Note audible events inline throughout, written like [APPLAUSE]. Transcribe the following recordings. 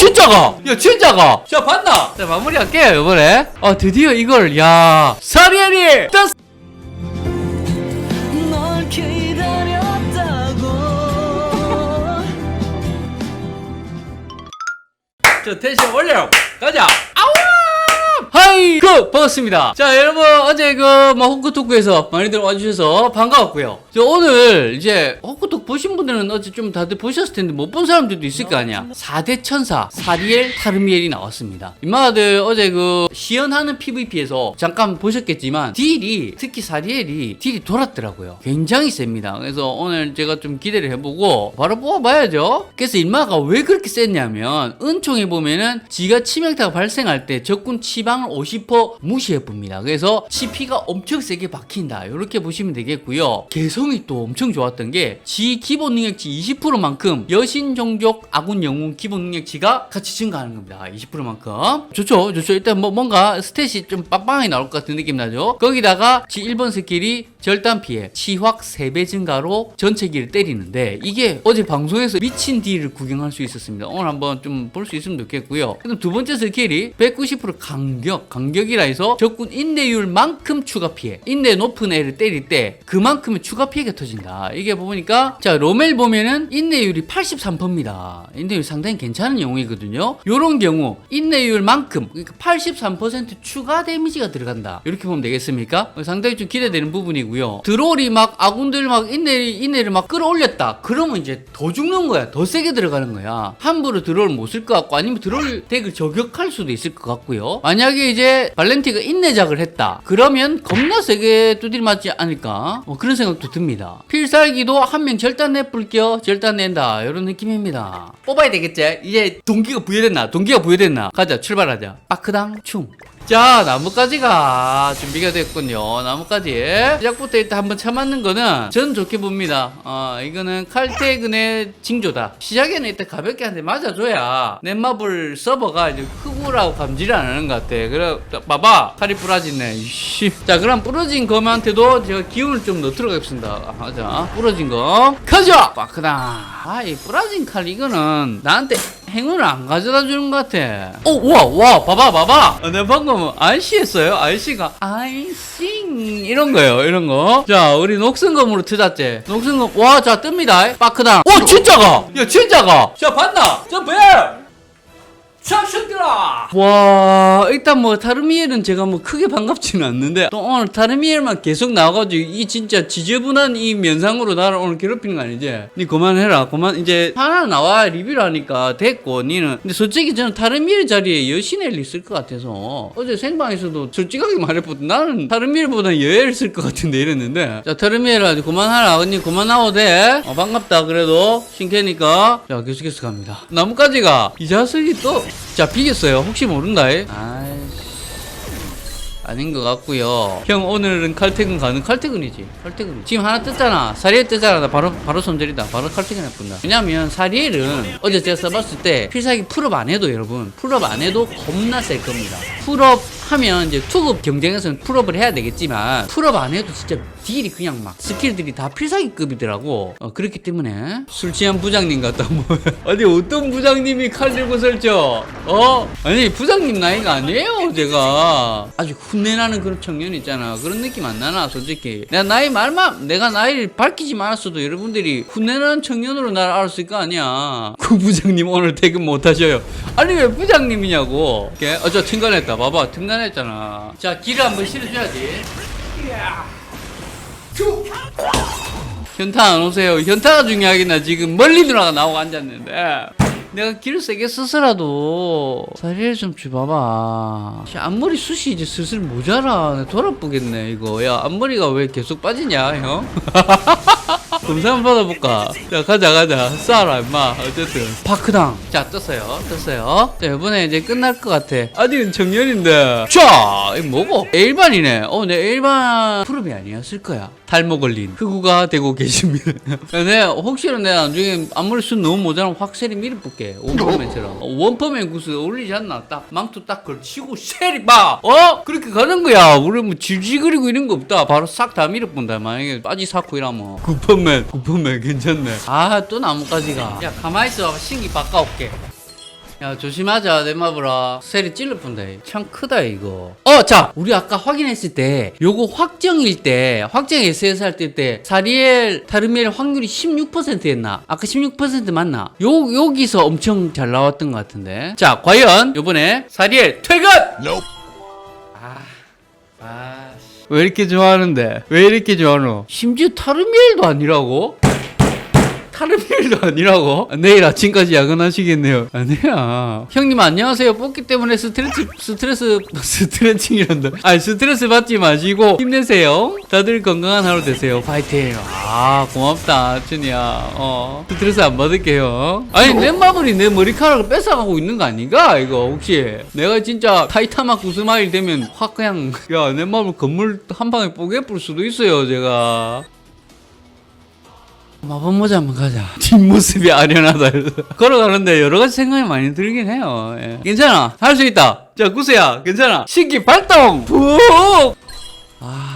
진짜가! 야 진짜가! 자 봤나? 자 마무리할게요 이번에 아 드디어 이걸 야 사리엘이 떴 널 기다렸다고 저 텐션 올려 가자 아우 그 반갑습니다. 자 여러분 어제 그뭐 호크토크에서 많이들 와주셔서 반가웠고요. 저 오늘 이제 호크토크 보신 분들은 어제 좀 다들 보셨을 텐데 못 본 사람들도 있을 거 아니야. 4대 천사 사리엘 타르미엘이 나왔습니다. 임마들 어제 그 시연하는 PVP에서 잠깐 보셨겠지만 딜이 특히 사리엘이 딜이 돌았더라고요. 굉장히 셉니다. 그래서 오늘 제가 좀 기대를 해보고 바로 뽑아봐야죠. 그래서 임마가 왜 그렇게 셌냐면 은총에 보면은 지가 치명타가 발생할 때 적군 치방을 50% 무시해 봅니다. 그래서 치피가 엄청 세게 박힌다. 이렇게 보시면 되겠고요. 개성이 또 엄청 좋았던 게 지 기본 능력치 20%만큼 여신 종족 아군 영웅 기본 능력치가 같이 증가하는 겁니다. 20%만큼. 좋죠? 좋죠? 일단 뭐 뭔가 스탯이 좀 빵빵하게 나올 것 같은 느낌 나죠? 거기다가 지 1번 스킬이 절단 피해 치확 3배 증가로 전체 기를 때리는데 이게 어제 방송에서 미친 딜을 구경할 수 있었습니다. 오늘 한번 좀 볼 수 있으면 좋겠고요. 두 번째 스킬이 190% 강격 강격이 라 해서 적군 인내율만큼 추가 피해. 인내 높은 애를 때릴 때 그만큼의 추가 피해가 터진다. 이게 보니까 자 로멜 보면은 인내율이 83%입니다. 인내율 상당히 괜찮은 영웅이거든요. 요런 경우 인내율만큼 그러니까 83% 추가 데미지가 들어간다. 이렇게 보면 되겠습니까? 상당히 좀 기대되는 부분이고요. 드롤이 막 아군들 막 인내 인내를 막 끌어올렸다. 그러면 이제 더 죽는 거야. 더 세게 들어가는 거야. 함부로 드롤 못 쓸 것 같고 아니면 드롤 덱을 저격할 수도 있을 것 같고요. 만약에 이제 발렌티가 인내작을 했다. 그러면 겁나 세게 두드려 맞지 않을까? 어, 그런 생각도 듭니다. 필살기도 한 명 절단 내 뿔겨 절단 낸다. 이런 느낌입니다. 뽑아야 되겠지? 이제 동기가 부여됐나? 동기가 부여됐나? 가자 출발하자. 빠크당 충 자 나뭇가지가 준비가 됐군요. 나뭇가지. 시작부터 일단 한번 참았는 거는 전 좋게 봅니다. 어 이거는 칼테근의 징조다. 시작에는 일단 가볍게 한 대 맞아줘야 넷마블 서버가 이제 흑우라고 감지를 안 하는 것 같아. 그래 자, 봐봐. 칼이 부러지네. 이씨. 자 그럼 부러진 거한테도 제가 기운을 좀 넣어 들어가겠습니다. 아, 자. 부러진 거 가자! 빠크다. 아이 부러진 칼 이거는 나한테 행운을 안 가져다 주는 것 같아. 어, 와, 와, 봐봐, 봐봐. 어, 내가 방금 아이씨 했어요. 아이씨가 아이싱 이런 거예요, 이런 거. 자, 우리 녹슨검으로 트자째. 녹슨검, 와, 자, 뜹니다. 빠크당. 오, 진짜가! 야, 진짜가! 자, 봤나? 자, 배! 참신들아! 와, 일단 뭐, 타르미엘은 제가 뭐 크게 반갑지는 않는데, 또 오늘 타르미엘만 계속 나와가지고, 이 진짜 지저분한 이 면상으로 나를 오늘 괴롭히는 거 아니지? 니 그만해라. 그만, 이제, 하나 나와 리뷰를 하니까 됐고, 니는. 근데 솔직히 저는 타르미엘 자리에 여신엘 있을 것 같아서, 어제 생방에서도 솔직하게 말해보도 나는 타르미엘보다 여엘 쓸 것 같은데 이랬는데, 자, 타르미엘 아주 그만하라. 언니 그만 나와도 돼. 어, 반갑다. 그래도, 신캐니까. 자, 계속해서 갑니다. 나뭇가지가, 이 자석이 또, 자, 비겼어요. 혹시 모른다. 아닌 것 같고요. 형 오늘은 칼퇴근 가는 칼퇴근이지. 칼퇴근. 지금 하나 떴잖아. 사리엘 뜨잖아. 나 바로 바로 손절이다. 바로 칼퇴근 해본다. 왜냐면 사리엘은 어제 제가 써봤을 때 필살기 풀업 안 해도 여러분 풀업 안 해도 겁나 셀 겁니다. 풀업 하면 이제 투급 경쟁에서는 풀업을 해야 되겠지만 풀업 안 해도 진짜 딜이 그냥 막 스킬들이 다 필살기급이더라고. 어, 그렇기 때문에. 술 취한 부장님 같다 뭐. [LAUGHS] 아니 어떤 부장님이 칼 들고 설죠? 어? 아니 부장님 나이가 아니에요 제가. 아주 훈내나는 그런 청년 있잖아. 그런 느낌 안 나나 솔직히. 내가 나이 말만 내가 나이를 밝히지 않았어도 여러분들이 훈내나는 청년으로 나를 알았을 거 아니야. [LAUGHS] 그 부장님 오늘 퇴근 못 하셔요. 아니 왜 부장님이냐고. 어저 튕간했다. 봐봐 튕간했잖아. 자 길을 한번 실어줘야지 현타 안 오세요. 현타가 중요하겠나 지금 멀리 누나가 나오고 앉았는데. 내가 길을 세게 쓰서라도 사리를 좀 줘봐봐. 씨, 앞머리 숱이 이제 슬슬 모자라. 돌아보겠네 이거. 야 앞머리가 왜 계속 빠지냐 형? [LAUGHS] 검사 한번 받아볼까? 자 가자 가자. 쏴라 임마. 어쨌든. 파크당. 자 떴어요. 떴어요. 자 이번에 이제 끝날 것 같아. 아직은 청년인데. 자 이거 뭐고? 일반이네. 어내 일반 프로비 아니었을 거야 탈모 걸린 흑우가 되고 계십니다. [LAUGHS] 근데 혹시나 내가 나중에 앞머리 숱 너무 모자라면 확실히 밀어볼게. 원퍼맨처럼. 어, 원퍼맨 구스 어울리지 않나? 딱 망토 딱 걸치고 쉐리 봐! 어? 그렇게 가는 거야. 우리 뭐 질질거리고 이런 거 없다. 바로 싹 다 밀어 본다. 만약에 빠지 삭고 이러면. 구펀맨 구펀맨 괜찮네. 아 또 나뭇가지가. 야 가만히 있어 신기 바꿔올게 야 조심하자 내 마브라 셀이 찔러 뿐다 참 크다 이거. 어 자 우리 아까 확인했을 때 요거 확정일 때 확정 SS 할 때 때 사리엘 타르미엘 확률이 16%였나? 아까 16% 맞나? 요 여기서 엄청 잘 나왔던 것 같은데. 자 과연 요번에 사리엘 퇴근! 아, 왜 이렇게 좋아하는데? 왜 이렇게 좋아하노? 심지어 타르미엘도 아니라고? 타르미엘도 아니라고? 내일 아침까지 야근하시겠네요. 아니야. 형님 안녕하세요. 뽑기 때문에 스트레스, 스트레스, [LAUGHS] 스트레칭이란다. 아니, 스트레스 받지 마시고 힘내세요. 다들 건강한 하루 되세요. 파이팅. 아, 고맙다, 준이야. 어, 스트레스 안 받을게요. 아니, 내 마블이 내 머리카락을 뺏어가고 있는 거 아닌가? 이거 혹시. 내가 진짜 타이타마 구스마일 되면 확 그냥, 야, 내 마블 건물 한 방에 뽀개 뿌릴 수도 있어요, 제가. 마법 모자 한번 가자. [LAUGHS] 뒷모습이 아련하다. 걸어가는데 여러 가지 생각이 많이 들긴 해요. 예. 괜찮아. 할 수 있다. 자, 구세야. 괜찮아. 신기 발동! 푹! 아.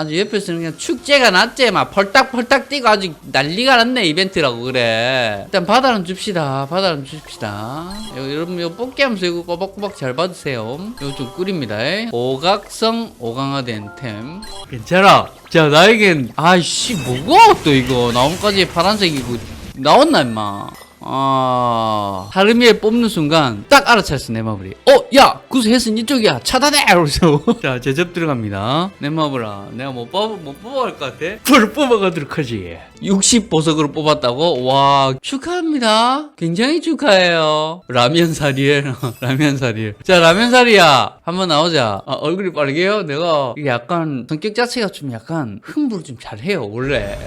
아주 옆에서는 그냥 축제가 났지. 막 펄딱펄딱 뛰고 아주 난리가 났네 이벤트라고 그래. 일단 바다는 줍시다. 바다는 줍시다. 요, 여러분 요 뽑기 하면서 이거 꼬박꼬박 잘 받으세요. 이거 좀 꿀입니다. 오각성 오강화된 템. 괜찮아. 자 나에겐 아이씨 뭐고 또 이거. 나뭇가지에 파란색이고. 나왔나 임마 아 하르미에 뽑는 순간 딱 알아챘어 내 마블이. 어 야 구수했은 이쪽이야. 차단해! 이러면서. [LAUGHS] 자 제접 들어갑니다. 내 마블아 내가 못 뽑아 못 뽑아갈 것 같아? 불 뽑아가도록 하지. 60 보석으로 뽑았다고? 와 축하합니다. 굉장히 축하해요. 라면 사리에 [LAUGHS] 라면 사리. 자 라면 사리야. 한번 나오자. 아, 얼굴이 빠르게요? 내가 약간 성격 자체가 좀 약간 흥부를 좀 잘해요 원래.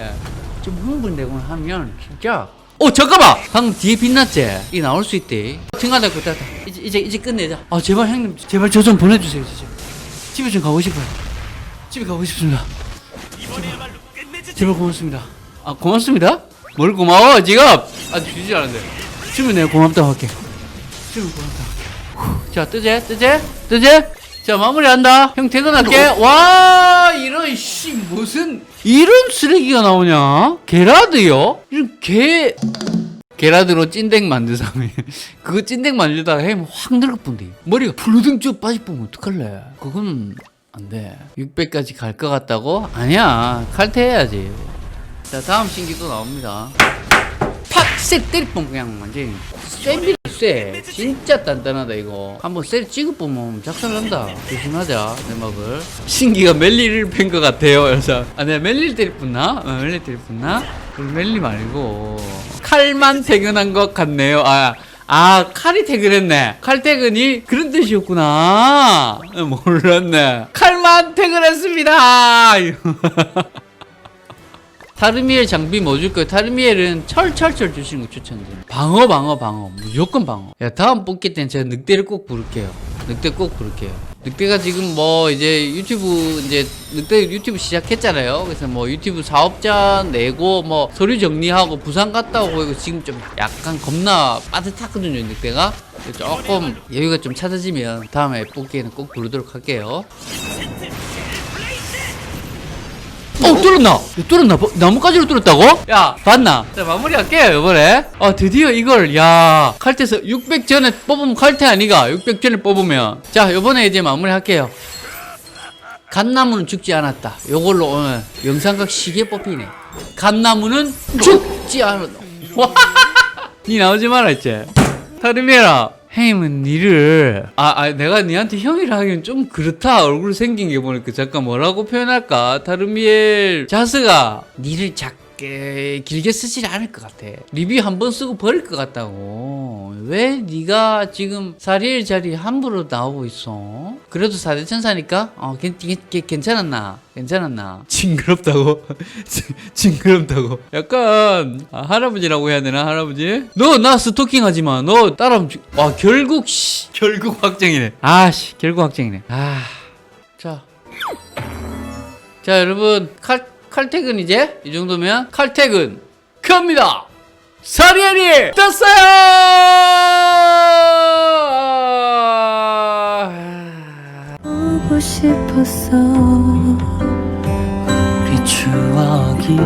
좀 흥분되고 하면 진짜 어 잠깐만! 방금 뒤에 빛났지? 이 나올 수 있대. 등하다 그다. 이제 이제 이제 끝내자. 아 제발 형님 제발 저 좀 보내주세요 진짜. 집에 좀 가고 싶어요. 집에 가고 싶습니다. 제발, 제발 고맙습니다. 아 고맙습니다? 뭘 고마워 지금 아직 주지 않았는데 지금 내가 고맙다고 할게. 지금 고맙다고 할게. 후, 자 뜨제 뜨제 뜨제 자 마무리한다. 형 퇴근할게. 와 이런 씨 무슨 이런 쓰레기가 나오냐? 게라드요? 이런 개 게라드로 찐댕 만드사면 [LAUGHS] 그거 찐댕 만들다가 해면 확 늙어뿐데. 머리가 풀르등 쭉 빠지면 어떡할래? 그건 안돼. 600까지 갈 것 같다고? 아니야. 칼퇴해야지. 자 다음 신기 또 나옵니다. 팍! 때리뽕 그냥 완전히. 쎄비를 쎄 진짜 단단하다 이거 한번 쎄 찍어보면 작살난다 조심하자 내 맵을 신기가 멜리를 팬것 같아요 그래서 아 내가 멜리를 때릴 뿐나? 아, 멜리 때릴 뿐나? 멜리 말고 칼만 퇴근한 것 같네요 아 아, 칼이 퇴근했네. 칼 퇴근이 그런 뜻이었구나. 몰랐네. 칼만 퇴근했습니다. [LAUGHS] 타르미엘 장비 뭐줄 거예요? 타르미엘은 철철철 주시는 거 추천드립니다. 방어, 방어, 방어. 무조건 방어. 야, 다음 뽑기 때는 제가 늑대를 꼭 부를게요. 늑대 꼭 부를게요. 늑대가 지금 뭐 이제 유튜브 이제 늑대 유튜브 시작했잖아요. 그래서 뭐 유튜브 사업자 내고 뭐 서류 정리하고 부산 갔다 오고 이거 지금 좀 약간 겁나 빠듯하거든요, 늑대가. 조금 여유가 좀 찾아지면 다음에 뽑기에는 꼭 부르도록 할게요. 어 뚫었나? 뚫었나? 뭐, 나뭇가지로 뚫었다고? 야 봤나? 자 마무리할게요 이번에. 아 드디어 이걸 야 칼퇴서 600 전에 뽑으면 칼퇴 아니가? 600 전에 뽑으면. 자 이번에 이제 마무리할게요. 갓나무는 죽지 않았다. 요걸로 오늘 영상각 시계 뽑히네. 갓나무는 죽지 않았다. [LAUGHS] 니 나오지 마라 했지 타르미라 형님은 니를. 아, 아 내가 니한테 형이라 하기엔 좀 그렇다. 얼굴 생긴 게 보니까 잠깐 뭐라고 표현할까? 타르미엘 자스가. 니를 작 게 길게 쓰질 않을 것 같아. 리뷰 한 번 쓰고 버릴 것 같다고. 왜 니가 지금 사리엘 자리 함부로 나오고 있어? 그래도 사대천사니까? 어 괜, 괜, 괜- 괜찮았나? 괜찮았나? 징그럽다고? [LAUGHS] 징그럽다고? 약간 아, 할아버지라고 해야 되나 할아버지? 너 나 스토킹 하지 마 너 따라하면 죽- 와 결국 씨. 결국 확정이네. 아씨 결국 확정이네. 아 자. 자 여러분 칼 칼퇴근 이제? 이 정도면 칼퇴근 갑니다. 사리엘이 떴어요! 보고 싶었어. 우리 추억이